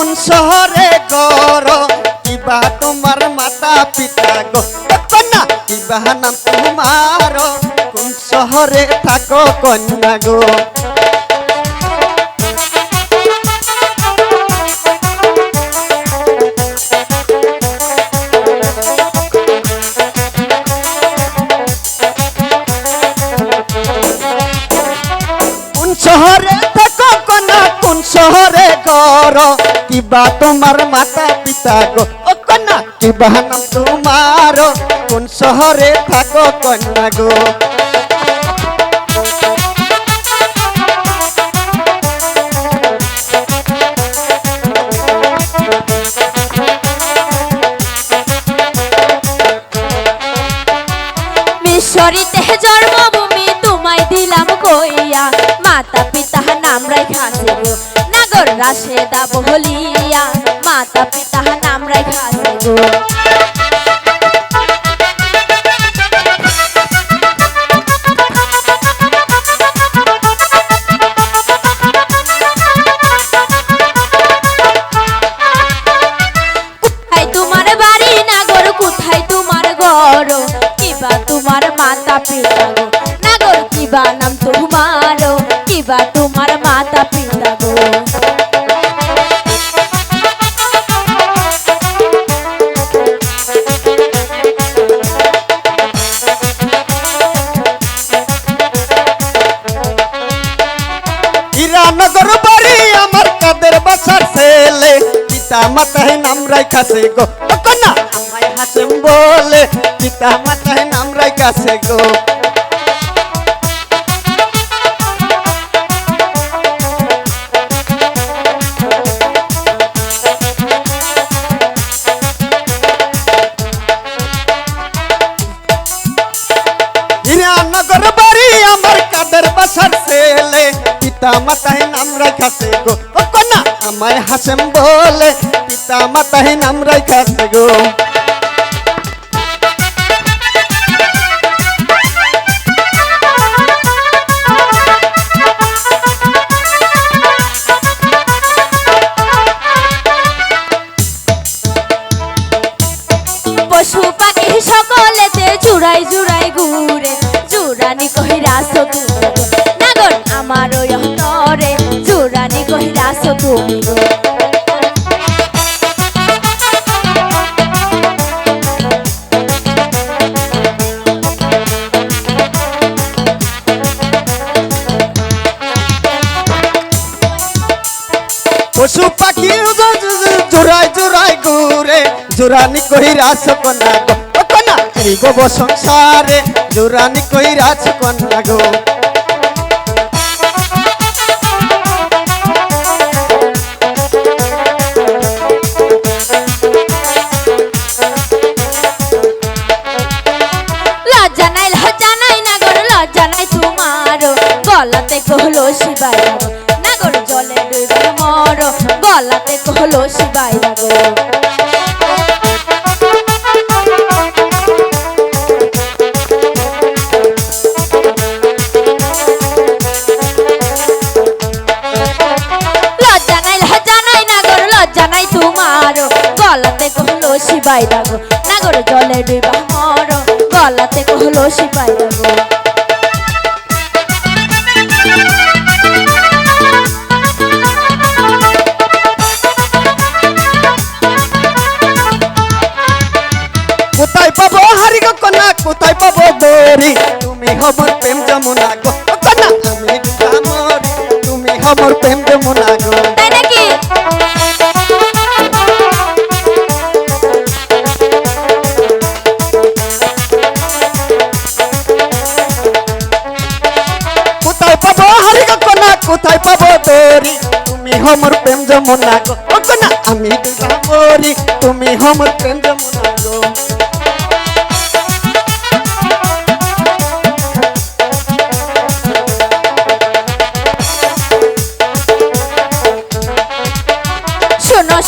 কোন শহরে গর কিবা তোমার মাতা পিতা গো? কন্যা কিবা নাম তোমার। কোন শহরে থাকো কন্যা গো? শহরে থাকো কোন শহরে গর কিবা তোমার মাতা পিতা গো। ও কন্যা কিবা নাম তোমার। কোন শহরে থাকো কন্যা গো। মিশরিতে জন্মভূমি তোমায় দিলাম কইয়া। মাতা পিতা নাম নাগর রাশেদা বহলিয়া মাতা পিতা নাম রাখাছে গো। তোমার বাড়ি, নাগর, কোথায় তোমার ঘর কিবা তোমার মাতা পিতা? মাতায় নাম রাখাছে গো। কন্যা আমায় হাসেম বলে, পিতা মাতায় নাম রাখাছে গো। হীরানগর বাড়ি আমার কাদের বাসার ছেলে, পিতা মাতায় নাম রাখাছে গো। কন্যা আমায় হাসেম বলে, পিতা মাতায় নাম রাখাছে গো পশু পাখি সকলেতে জুড়াই জুড়াই ঘুরে জুরানি কহিরাস তুমি তুমি। পশু পাখি জোড়াই জোড়াই ঘুরে জোরানি কহিরা সকনা গো। কন্যা এই গো সংসারে? জোরানি কহিরা সকনা গো। কহলো শিবাই নাগর জলে মর, গলাতে কহলো শিবাই শিবাই লাগো নাগর জলে ডুবা মর, গলাতে কহলো শিবাই লাগো দরি তুমি হমর প্রেম যমুনা গো আমি মরি তুমি হমর প্রেম যমুনা গো কোথায় পাবো হারি গো কন্যা কোথায় পাবো দরি তুমি হমর প্রেম যমুনা গো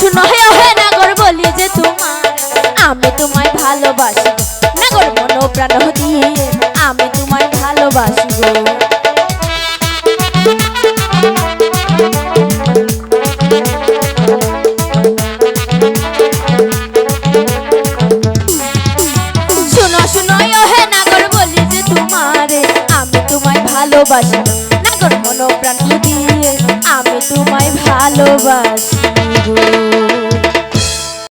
শুনো হে হে নাগর, বলি যে তোমার। আমি তোমায় ভালোবাসি, নাগর মন প্রাণ দিয়ে। আমি তোমায় ভালোবাসি ভালোবাসি, নাগর মন প্রাণ আমি তোমায় ভালোবাসি গো।